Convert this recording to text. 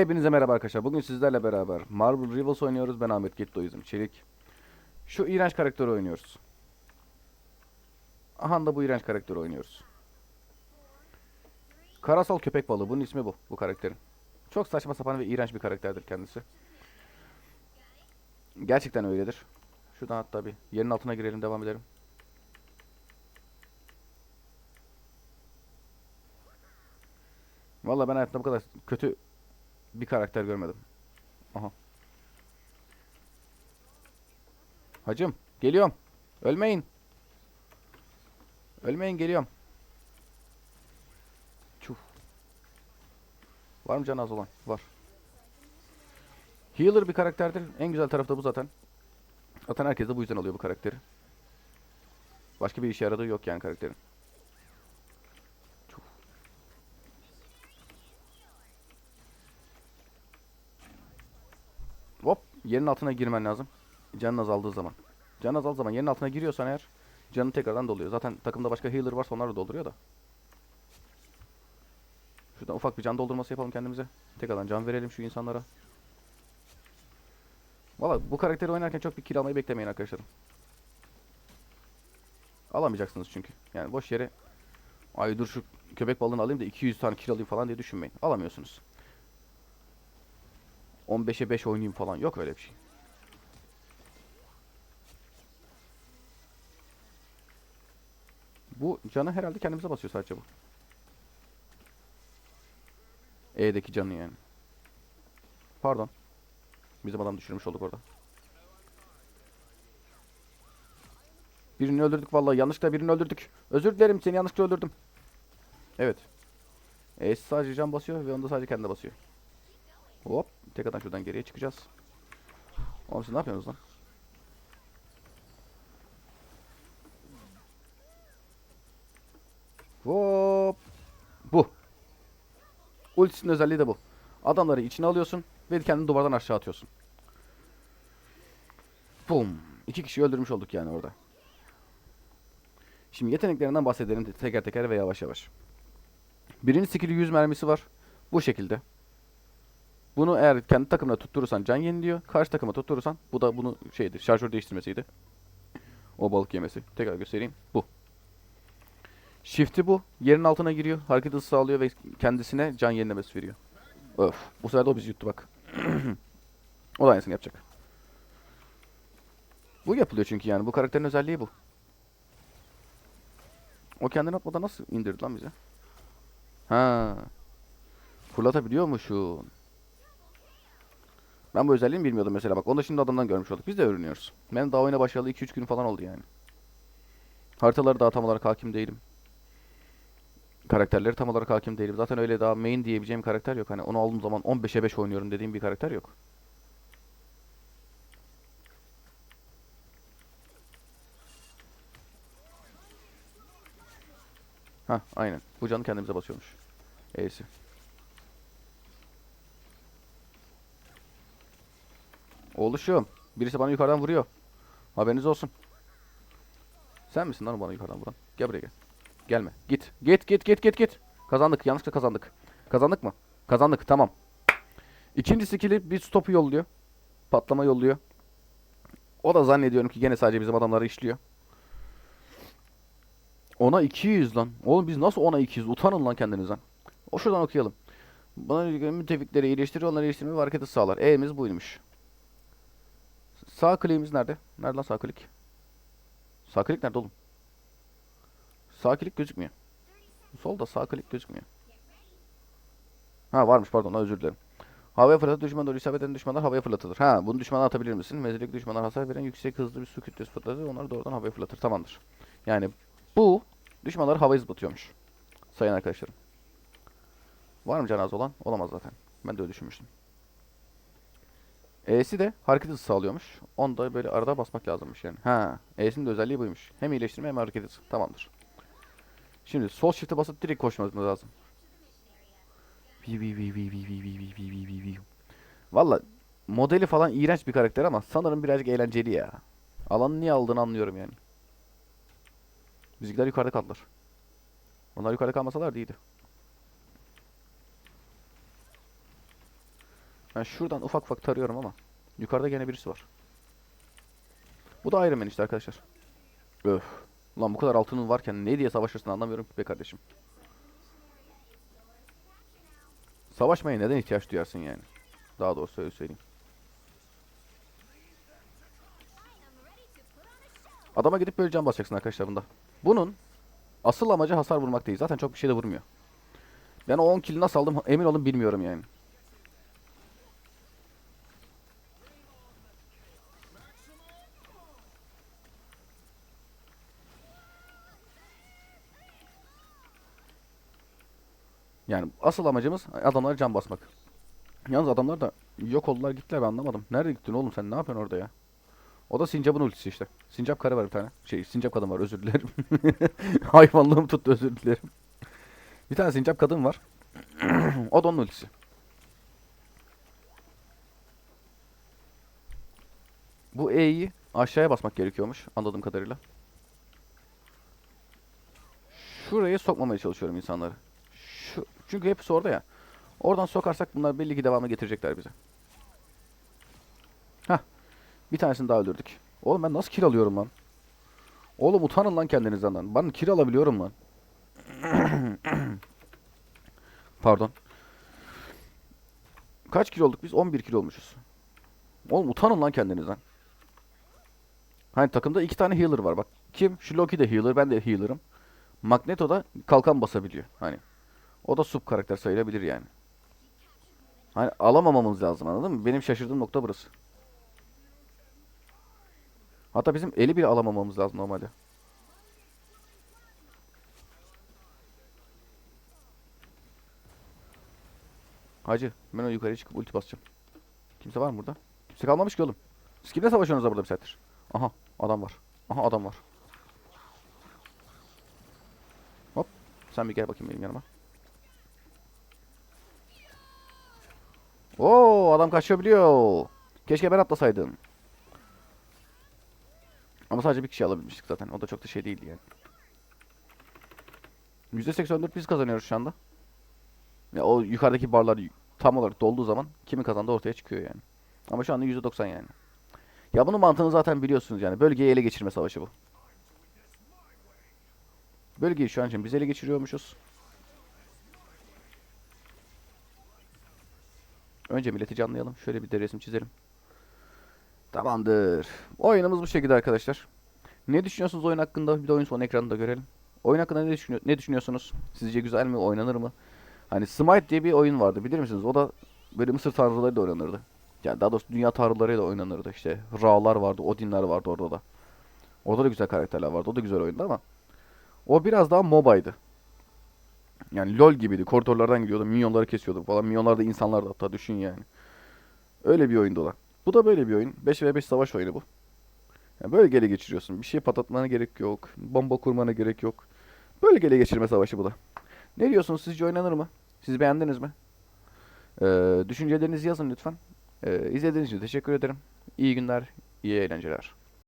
Hepinize merhaba arkadaşlar. Bugün sizlerle beraber Marvel Rivals oynuyoruz. Ben Ahmet Gettoizm Çelik. Şu iğrenç karakteri oynuyoruz. Aha da bu iğrenç karakteri oynuyoruz. Karasal köpek balığı. Bunun ismi bu. Bu karakterin. Çok saçma sapan ve iğrenç bir karakterdir kendisi. Gerçekten öyledir. Şuradan hatta bir yerin altına girelim devam edelim. Vallahi ben hayatımda bu kadar kötü bir karakter görmedim. Aha. Hacım geliyorum. Ölmeyin. Ölmeyin geliyorum. Çuf. Var mı canı az olan? Var. Healer bir karakterdir. En güzel tarafı da bu zaten. Zaten herkes de bu yüzden alıyor bu karakteri. Başka bir işe yaradığı yok yani karakterin. Çuf. Hop yerin altına girmen lazım. Canın azaldığı zaman. Canın azaldığı zaman yerin altına giriyorsan eğer canın tekrardan doluyor. Zaten takımda başka healer varsa onlar da dolduruyor da. Şuradan ufak bir can doldurması yapalım kendimize. Tekrardan can verelim şu insanlara. Valla bu karakteri oynarken çok bir kill almayı beklemeyin arkadaşlarım. Alamayacaksınız çünkü. Yani boş yere ay dur şu köpek balığını alayım da 200 tane kill alayım falan diye düşünmeyin. Alamıyorsunuz. 15'e 5 oynayayım falan. Yok öyle bir şey. Bu canı herhalde kendimize basıyor sadece bu. E'deki canı yani. Pardon. Bizim adam düşürmüş olduk orada. Birini öldürdük vallahi. Yanlışlıkla birini öldürdük. Özür dilerim seni yanlışlıkla öldürdüm. Evet. E sadece can basıyor ve onda sadece kendi basıyor. Hop. Tekrardan şuradan geriye çıkacağız. Oğlum siz ne yapıyorsunuz lan? Hop. Bu. Ultisinin özelliği de bu. Adamları içine alıyorsun ve kendini duvardan aşağı atıyorsun. Bum. İki kişi öldürmüş olduk yani orada. Şimdi yeteneklerinden bahsedelim teker teker ve yavaş yavaş. Birinin skill'i 100 mermisi var. Bu şekilde. Bunu eğer kendi takımına tutturursan can yeniliyor. Karşı takıma tutturursan bu da bunu şeydir. Şarjör değiştirmesiydi. O balık yemesi. Tekrar göstereyim. Bu. Shift'i bu. Yerin altına giriyor. Hareket hızı sağlıyor ve kendisine can yenilemesi veriyor. Öf. Bu sefer de o bizi yuttu bak. o da aynısını yapacak. Bu yapılıyor çünkü yani. Bu karakterin özelliği bu. O kendini atmadan nasıl indirdi lan bize? Ha. Fırlatabiliyormuşsun. Ben bu özelliğini bilmiyordum mesela bak. Onu da şimdi adamdan görmüş olduk. Biz de öğreniyoruz. Ben daha oyuna başlayalı 2-3 gün falan oldu yani. Haritaları daha tam olarak hakim değilim. Karakterleri tam olarak hakim değilim. Zaten öyle daha main diyebileceğim karakter yok. Hani onu aldığım zaman 15'e 5 oynuyorum dediğim bir karakter yok. Ha, aynen. Bu canı kendimize basıyormuş. E'si. Oluşum. Birisi bana yukarıdan vuruyor. Haberiniz olsun. Sen misin lan bana yukarıdan vuran? Gel buraya gel. Gelme. Git. Git git git git git. Kazandık. Yanlışlıkla kazandık. Kazandık mı? Kazandık. Tamam. İkinci skill'i bir stopu yolluyor. Patlama yolluyor. O da zannediyorum ki gene sadece bizim adamları işliyor. Ona 200 lan. Oğlum biz nasıl ona 200? Utanın lan kendinizden. O şuradan okuyalım. Göre müttefikleri iyileştirir, onları iyileştirmeyi hareketi sağlar. E'miz buymuş. Sağ kliğimiz nerede? Nerede lan sağ klik? Sağ klik nerede oğlum? Sağ klik gözükmüyor. Solda sağ klik gözükmüyor. Ha varmış pardon özür dilerim. Havaya fırlatır düşman doğru isabet eden düşmanlar havaya fırlatılır. Ha bunu düşmana atabilir misin? Mezarlık düşmanlar hasar veren yüksek hızlı bir su kütlesi fırlatır. Onları doğrudan havaya fırlatır. Tamamdır. Yani bu düşmanları havaya zıplatıyormuş. Sayın arkadaşlarım. Var mı canaz olan? Olamaz zaten. Ben de öyle düşünmüştüm. E'si de hareket hızı sağlıyormuş. Onu da böyle arada basmak lazımmış yani. Ha, E'sinin de özelliği buymuş. Hem iyileştirme hem hareket hızı. Tamamdır. Şimdi sol shift'e basıp direkt koşmamız lazım. Valla modeli falan iğrenç bir karakter ama sanırım birazcık eğlenceli ya. Alanı niye aldığını anlıyorum yani. Müzikler yukarıda kaldılar. Onlar yukarıda kalmasalar iyiydi. Ben şuradan ufak ufak tarıyorum ama yukarıda gene birisi var. Bu da Iron Man işte arkadaşlar. Öf. Ulan bu kadar altının varken ne diye savaşırsın anlamıyorum be kardeşim. Savaşmaya neden ihtiyaç duyarsın yani? Daha doğrusu öyle söyleyeyim. Adama gidip böyle can basacaksın arkadaşlar bunda. Bunun asıl amacı hasar vurmak değil. Zaten çok bir şey de vurmuyor. Ben o 10 kill nasıl aldım emin olun bilmiyorum yani. Yani asıl amacımız adamlara can basmak. Yalnız adamlar da yok oldular gittiler ben anlamadım. Nerede gittin oğlum sen ne yapıyorsun orada ya? O da Sincap'ın ultisi işte. Sincap karı var bir tane. Şey Sincap kadın var özür dilerim. Hayvanlığım tuttu özür dilerim. Bir tane Sincap kadın var. o da onun ultisi. Bu E'yi aşağıya basmak gerekiyormuş anladığım kadarıyla. Şuraya sokmamaya çalışıyorum insanları. Çünkü hepsi orada ya. Oradan sokarsak bunlar belli ki devamı getirecekler bize. Hah. Bir tanesini daha öldürdük. Oğlum ben nasıl kill alıyorum lan? Oğlum utanın lan kendinizden lan. Ben kill alabiliyorum lan. Pardon. Kaç kilo olduk biz? 11 kilo olmuşuz. Oğlum utanın lan kendinizden. Hani takımda iki tane healer var bak. Kim? Şu Loki de healer, ben de healer'ım. Magneto da kalkan basabiliyor. Hani. O da sub karakter sayılabilir yani. Hani alamamamız lazım anladın mı? Benim şaşırdığım nokta burası. Hatta bizim eli bile alamamamız lazım normalde. Hacı ben o yukarıya çıkıp ulti basacağım. Kimse var mı burada? Kimse kalmamış ki oğlum. Siz kimle savaşıyorsunuz da burada bir saattir? Aha adam var. Aha adam var. Hop. Sen bir gel bakayım benim yanıma. Oo adam kaçabiliyor. Keşke ben atlasaydım. Ama sadece bir kişi alabilmiştik zaten. O da çok da şey değildi yani. %84 biz kazanıyoruz şu anda. Ya o yukarıdaki barlar tam olarak dolduğu zaman kimin kazandığı ortaya çıkıyor yani. Ama şu anda %90 yani. Ya bunun mantığını zaten biliyorsunuz yani. Bölgeyi ele geçirme savaşı bu. Bölgeyi şu an için biz ele geçiriyormuşuz. Önce milleti canlayalım. Şöyle bir de resim çizelim. Tamamdır. Oyunumuz bu şekilde arkadaşlar. Ne düşünüyorsunuz oyun hakkında? Bir de oyun son ekranında görelim. Oyun hakkında ne, düşünüyor, ne düşünüyorsunuz? Sizce güzel mi? Oynanır mı? Hani Smite diye bir oyun vardı bilir misiniz? O da böyle Mısır tanrıları da oynanırdı. Yani daha doğrusu dünya tanrılarıyla oynanırdı işte. Ra'lar vardı, Odin'ler vardı orada da. Orada da güzel karakterler vardı. O da güzel oyundu ama o biraz daha MOBA'ydı. Yani LoL gibiydi. Koridorlardan gidiyordu. Minyonları kesiyordu falan. Minyonlar da insanlardı hatta düşün yani. Öyle bir oyundu da. Bu da böyle bir oyun. 5v5 savaş oyunu bu. Yani böyle gele geçiriyorsun. Bir şey patlatmana gerek yok. Bomba kurmana gerek yok. Böyle gele geçirme savaşı bu da. Ne diyorsunuz? Sizce oynanır mı? Siz beğendiniz mi? Ee, düşüncelerinizi yazın lütfen. Ee, izlediğiniz için teşekkür ederim. İyi günler, iyi eğlenceler.